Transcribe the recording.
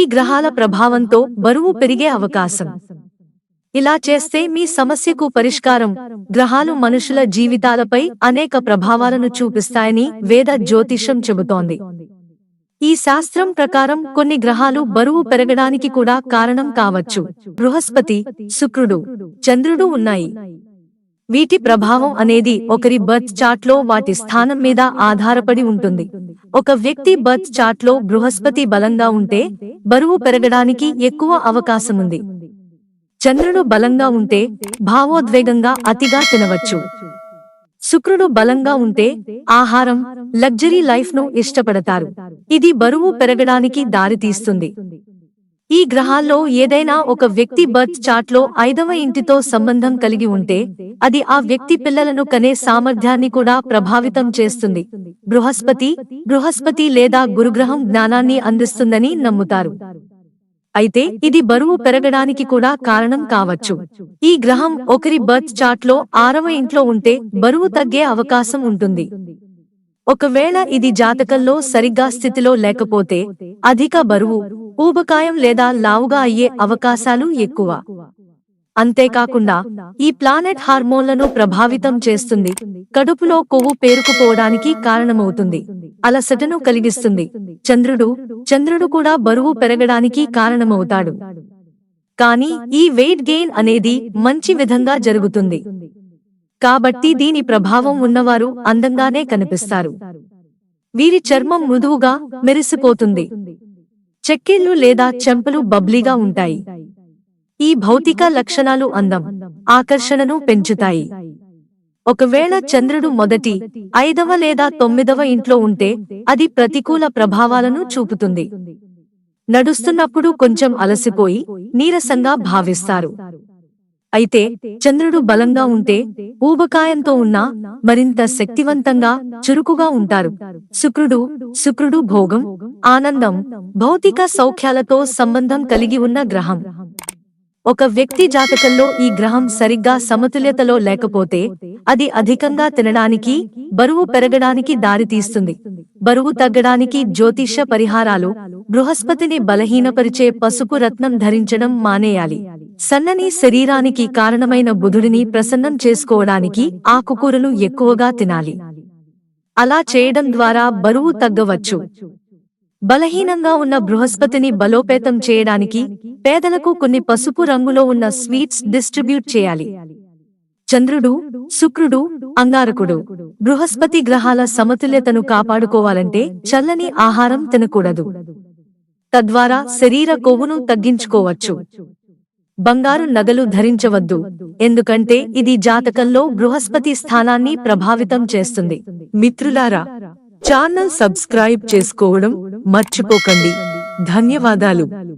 ఈ గ్రహాల ప్రభావంతో బరువు పెరిగే అవకాశం. ఇలా చేస్తే మీ సమస్యకు పరిష్కారం. గ్రహాలు మనుషుల జీవితాలపై అనేక ప్రభావాలను చూపిస్తాయని వేద జ్యోతిషం చెబుతోంది. ఈ శాస్త్రం ప్రకారం కొన్ని గ్రహాలు బరువు పెరగడానికి కూడా కారణం కావచ్చు. బృహస్పతి శుక్రుడు చంద్రుడు ఉన్నాయి. వీటి ప్రభావం అనేది ఒకరి బర్త్ చార్ట్లో వాటి స్థానం మీద ఆధారపడి ఉంటుంది. ఒక వ్యక్తి బర్త్ చార్ట్లో బృహస్పతి బలంగా ఉంటే బరువు పెరగడానికి ఎక్కువ అవకాశం ఉంది చంద్రుడు బలంగా ఉంటే భావోద్వేగంగా అతిగా తినవచ్చు. శుక్రుడు బలంగా ఉంటే ఆహారం లగ్జరీ లైఫ్ను ఇష్టపడతారు. ఇది బరువు పెరగడానికి దారితీస్తుంది. ఈ గ్రహాల్లో ఏదైనా ఒక వ్యక్తి బర్త్ చార్ట్లో ఐదవ ఇంటితో సంబంధం కలిగి ఉంటే అది ఆ వ్యక్తి పిల్లలను కనే సామర్థ్యాన్ని కూడా ప్రభావితం చేస్తుంది. బృహస్పతి బృహస్పతి లేదా గురుగ్రహం జ్ఞానాన్ని అందిస్తుందని నమ్ముతారు. అయితే ఇది బరువు పెరగడానికి కూడా కారణం కావచ్చు. ఈ గ్రహం ఒకరి బర్త్ చార్ట్లో ఆరవ ఇంట్లో ఉంటే బరువు తగ్గే అవకాశం ఉంటుంది. ఒకవేళ ఇది జాతకంలో సరిగ్గా స్థితిలో లేకపోతే అధిక బరువు ఊబకాయం లేదా లావుగా అయ్యే అవకాశాలు ఎక్కువ. అంతేకాకుండా ఈ ప్లానెట్ హార్మోన్లను ప్రభావితం చేస్తుంది. కడుపులో కొవ్వు పేరుకుపోవడానికి కారణమవుతుంది. అలసటను కలిగిస్తుంది. చంద్రుడు చంద్రుడు కూడా బరువు పెరగడానికి కారణమవుతాడు. కానీ ఈ వెయిట్ గెయిన్ అనేది మంచి విధంగా జరుగుతుంది. కాబట్టి దీని ప్రభావం ఉన్నవారు అందంగానే కనిపిస్తారు. వీరి చర్మం మృదువుగా మెరిసిపోతుంది. చెక్కిళ్ళు లేదా చెంపలు బబ్లీగా ఉంటాయి. ఈ భౌతిక లక్షణాలు అందం ఆకర్షణను పెంచుతాయి. ఒకవేళ చంద్రుడు మొదటి ఐదవ లేదా తొమ్మిదవ ఇంట్లో ఉంటే అది ప్రతికూల ప్రభావాలను చూపుతుంది. నడుస్తున్నప్పుడు కొంచెం అలసిపోయి నీరసంగా భావిస్తారు. అయితే చంద్రుడు బలంగా ఉంటే ఊబకాయంతో ఉన్నా మరింత శక్తివంతంగా చురుకుగా ఉంటారు. శుక్రుడు శుక్రుడు భోగం ఆనందం భౌతిక సౌఖ్యాలతో సంబంధం కలిగి ఉన్న గ్రహం. ఒక వ్యక్తి జాతకంలో ఈ గ్రహం సరిగ్గా సమతుల్యతలో లేకపోతే అది అధికంగా తినడానికి బరువు పెరగడానికి దారితీస్తుంది బరువు తగ్గడానికి జ్యోతిష పరిహారాలు బృహస్పతిని బలహీనపరిచే పసుపు రత్నం ధరించడం మానేయాలి. సన్నని శరీరానికి కారణమైన బుధుడిని ప్రసన్నం చేసుకోవడానికి ఆకుకూరలు ఎక్కువగా తినాలి. అలా చేయడం ద్వారా బరువు తగ్గవచ్చు. బలహీనంగా ఉన్న బృహస్పతిని బలోపేతం చేయడానికి పేదలకు కొన్ని పసుపు రంగులో ఉన్న స్వీట్స్ డిస్ట్రిబ్యూట్ చేయాలి. చంద్రుడు శుక్రుడు అంగారకుడు బృహస్పతి గ్రహాల సమతుల్యతను కాపాడుకోవాలంటే చల్లని ఆహారం తినకూడదు. తద్వారా శరీర కొవ్వును తగ్గించుకోవచ్చు. బంగారు నగలు ధరించవద్దు ఎందుకంటే ఇది జాతకంలో బృహస్పతి స్థానాన్ని ప్రభావితం చేస్తుంది. మిత్రులారా ఛానల్ సబ్స్క్రైబ్ చేసుకోవడం మర్చిపోకండి. ధన్యవాదాలు.